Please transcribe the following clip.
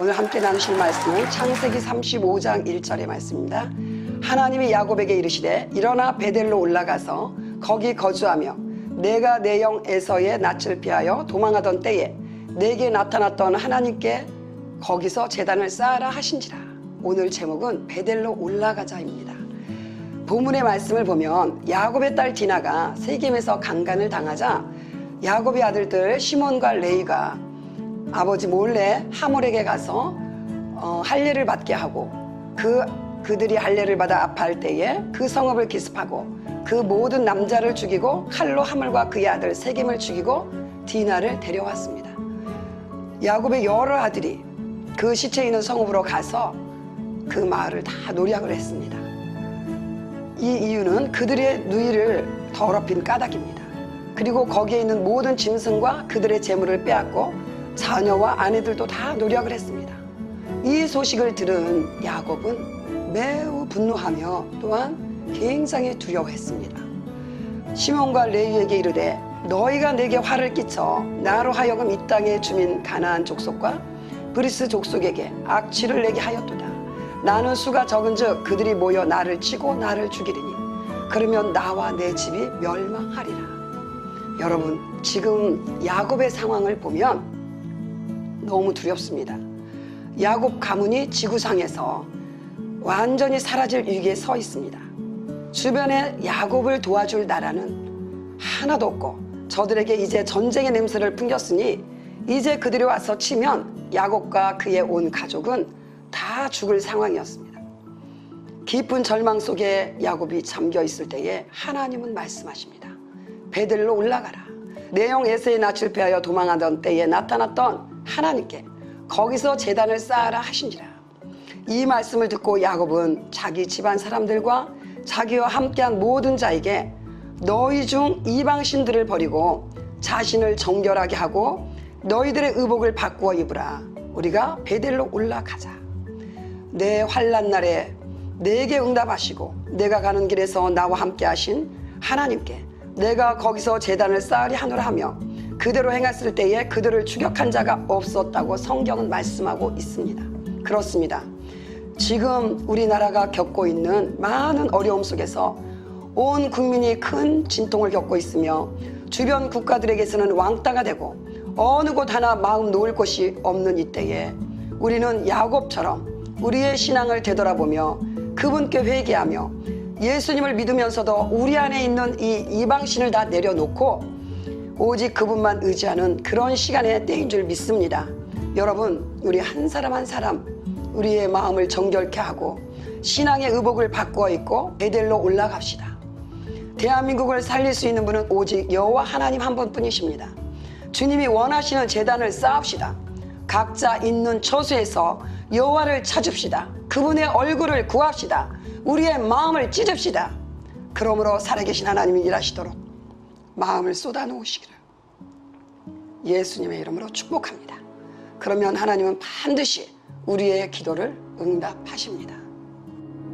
오늘 함께 나누실 말씀은 창세기 35장 1절의 말씀입니다. 하나님이 야곱에게 이르시되 일어나 베델로 올라가서 거기 거주하며 내가 내 영 에서의 낯을 피하여 도망하던 때에 내게 나타났던 하나님께 거기서 재단을 쌓아라 하신지라. 오늘 제목은 베델로 올라가자입니다. 본문의 말씀을 보면 야곱의 딸 디나가 세겜에서 강간을 당하자 야곱의 아들들 시몬과 레이가 아버지 몰래 하몰에게 가서 어, 할례를 받게 하고 그 그들이 할례를 받아 아파할 때에 그 성읍을 기습하고 그 모든 남자를 죽이고 칼로 하몰과 그의 아들 세겜을 죽이고 디나를 데려왔습니다. 야곱의 여러 아들이 그 시체 있는 성읍으로 가서 그 마을을 다 노략을 했습니다. 이 이유는 그들의 누이를 더럽힌 까닭입니다. 그리고 거기에 있는 모든 짐승과 그들의 재물을 빼앗고 자녀와 아내들도 다 노력을 했습니다. 이 소식을 들은 야곱은 매우 분노하며 또한 굉장히 두려워했습니다. 시몬과 레위에게 이르되 너희가 내게 화를 끼쳐 나로 하여금 이 땅의 주민 가나안 족속과 브리스 족속에게 악취를 내게 하였도다. 나는 수가 적은즉 그들이 모여 나를 치고 나를 죽이리니 그러면 나와 내 집이 멸망하리라. 여러분 지금 야곱의 상황을 보면 너무 두렵습니다. 야곱 가문이 지구상에서 완전히 사라질 위기에 서 있습니다. 주변에 야곱을 도와줄 나라는 하나도 없고 저들에게 이제 전쟁의 냄새를 풍겼으니 이제 그들이 와서 치면 야곱과 그의 온 가족은 다 죽을 상황이었습니다. 깊은 절망 속에 야곱이 잠겨 있을 때에 하나님은 말씀하십니다. 베들로 올라가라. 내용 에서의 낯을 피하여 도망하던 때에 나타났던 하나님께 거기서 재단을 쌓아라 하신지라. 이 말씀을 듣고 야곱은 자기 집안 사람들과 자기와 함께한 모든 자에게 너희 중 이방신들을 버리고 자신을 정결하게 하고 너희들의 의복을 바꾸어 입으라. 우리가 베델로 올라가자. 내 환란 날에 내게 응답하시고 내가 가는 길에서 나와 함께 하신 하나님께 내가 거기서 재단을 쌓으리 하노라 하며 그대로 행했을 때에 그들을 추격한 자가 없었다고 성경은 말씀하고 있습니다. 그렇습니다. 지금 우리나라가 겪고 있는 많은 어려움 속에서 온 국민이 큰 진통을 겪고 있으며 주변 국가들에게서는 왕따가 되고 어느 곳 하나 마음 놓을 곳이 없는 이때에 우리는 야곱처럼 우리의 신앙을 되돌아보며 그분께 회개하며 예수님을 믿으면서도 우리 안에 있는 이 이방신을 다 내려놓고 오직 그분만 의지하는 그런 시간의 때인 줄 믿습니다. 여러분, 우리 한 사람 한 사람 우리의 마음을 정결케 하고 신앙의 의복을 바꾸어 입고 베델로 올라갑시다. 대한민국을 살릴 수 있는 분은 오직 여호와 하나님 한 분뿐이십니다. 주님이 원하시는 재단을 쌓읍시다. 각자 있는 처소에서 여호와를 찾읍시다. 그분의 얼굴을 구합시다. 우리의 마음을 찢읍시다. 그러므로 살아계신 하나님이 일하시도록 마음을 쏟아놓으시기를 예수님의 이름으로 축복합니다. 그러면 하나님은 반드시 우리의 기도를 응답하십니다.